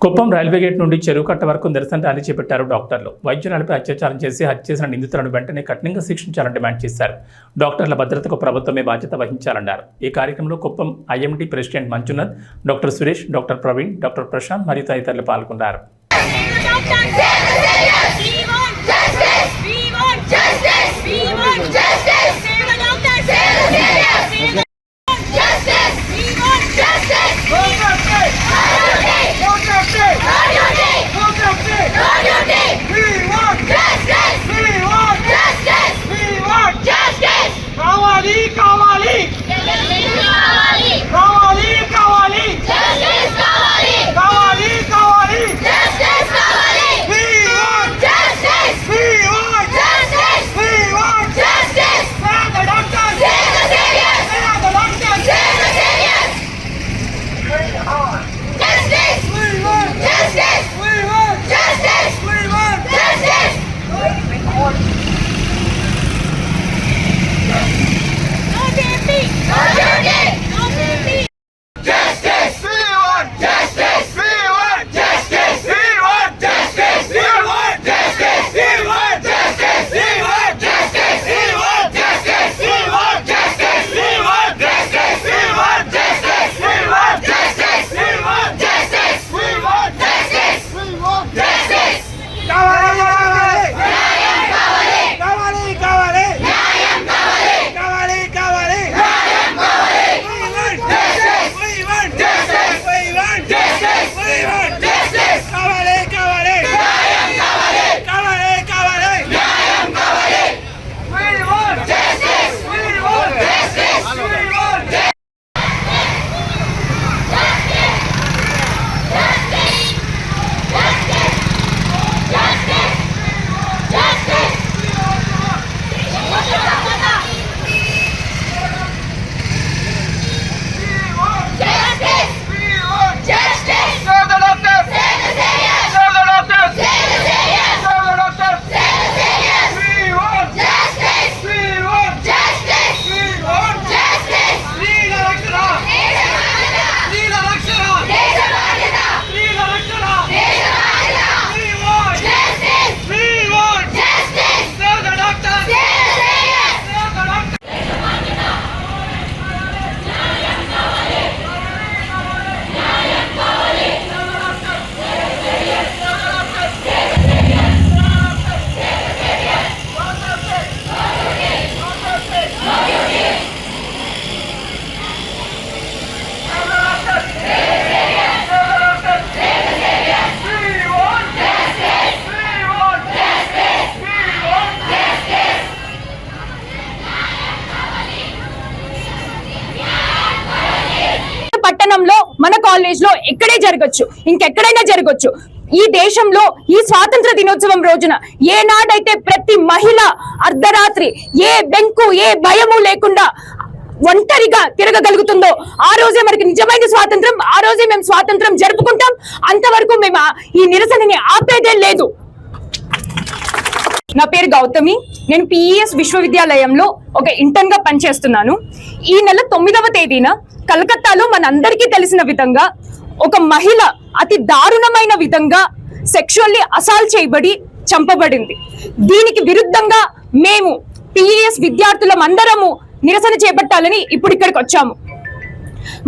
Kuppam railway gate నుండి చెరువు కట్ట వరకు నిరసన ర్యాలీ చేపట్టారు డాక్టర్లు వైద్యురాలపై అత్యాచారం చేసి హత్య చేసిన నిందితులను వెంటనే కఠినంగా శిక్షించాలని డిమాండ్ చేశారు డాక్టర్ల భద్రతకు ప్రభుత్వమే బాధ్యత వహించాలన్నారు ఈ కార్యక్రమంలో Kuppam IMD president Manjunath doctor Suresh doctor Praveen doctor Prashant మరియు తదితరులు పాల్గొన్నారు పట్టణంలో మన కాలేజ్లో ఎక్కడే జరగచ్చు ఇంకెక్కడైనా జరగచ్చు. ఈ దేశంలో ఈ స్వాతంత్ర దినోత్సవం రోజున ఏనాడైతే ప్రతి మహిళ అర్ధరాత్రి ఏ బెంకు ఏ భయము లేకుండా ఒంటరిగా తిరగగలుగుతుందో ఆ రోజే మనకి నిజమైన స్వాతంత్రం ఆ రోజే మేము స్వాతంత్రం జరుపుకుంటాం. అంతవరకు మేము ఈ నిరసనని ఆపేదే లేదు. నా పేరు గౌతమి. నేను పిఈఎస్ విశ్వవిద్యాలయంలో ఒక ఇంటర్న్గా పనిచేస్తున్నాను. ఈ నెల తొమ్మిదవ తేదీన కలకత్తాలో మనందరికీ తెలిసిన విధంగా ఒక మహిళ అతి దారుణమైన విధంగా సెక్షువల్లీ అసాల్ట్ చేయబడి చంపబడింది. దీనికి విరుద్ధంగా మేము పిఈఎస్ విద్యార్థులం అందరము నిరసన చేపట్టాలని ఇప్పుడు ఇక్కడికి వచ్చాము.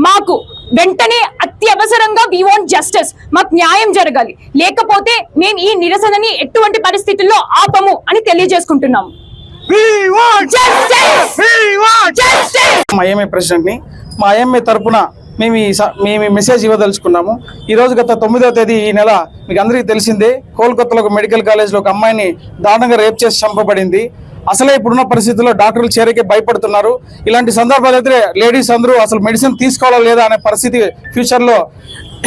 మాకు వెంటనే అత్యవసరంగా వి వాంట్ జస్టిస్ మాకు న్యాయం జరగాలి. లేకపోతే మేము ఈ నిరసనని ఎటువంటి పరిస్థితుల్లో ఆపము అని తెలియజేసుకుంటున్నాము! మా ఐఎంఏ ప్రెసిడెంట్ని మా ఐఎంఏ తరపున మేము ఈ మేము ఈ మెసేజ్ ఇవ్వదలుచుకున్నాము. ఈ రోజు గత తొమ్మిదవ తేదీ ఈ నెల మీకు అందరికీ తెలిసిందే కోల్కతాలో ఒక మెడికల్ కాలేజ్లో ఒక అమ్మాయిని దారుణంగా రేప్ చేసి చంపబడింది. అసలే ఇప్పుడున్న పరిస్థితుల్లో డాక్టర్లు చేరకే భయపడుతున్నారు. ఇలాంటి సందర్భాలు అయితే లేడీస్ అందరూ అసలు మెడిసిన్ తీసుకోవాలా లేదా అనే పరిస్థితి ఫ్యూచర్లో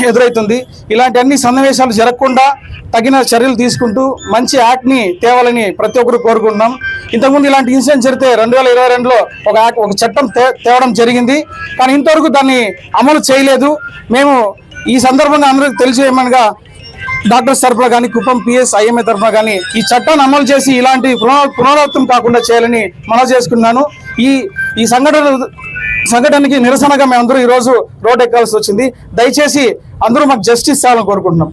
ఎదురవుతుంది ఇలాంటి అన్ని సన్నివేశాలు జరగకుండా తగిన చర్యలు తీసుకుంటూ మంచి యాక్ట్ని తేవాలని ప్రతి ఒక్కరు కోరుకుంటున్నాం. ఇంతకుముందు ఇలాంటి ఇన్సిడెంట్ జరిగితే రెండు వేల ఇరవై రెండులో ఒక యాక్ట్ ఒక చట్టం తే తేవడం జరిగింది. కానీ ఇంతవరకు దాన్ని అమలు చేయలేదు. మేము ఈ సందర్భంగా అందరికీ తెలియజేయమనగా డాక్టర్స్ తరఫున కానీ కుప్పం పిఎస్ ఐఎంఏ తరఫున కానీ ఈ చట్టాన్ని అమలు చేసి ఇలాంటి పునరావృతం కాకుండా చేయాలని మనవి చేసుకున్నాను ఈ ఈ సంఘటన సంఘటనకి నిరసనగా మేమందరూ ఈరోజు రోడ్ ఎక్కాల్సి వచ్చింది. దయచేసి అందరూ మాకు జస్టిస్ ఇవ్వాలని కోరుకుంటున్నాం.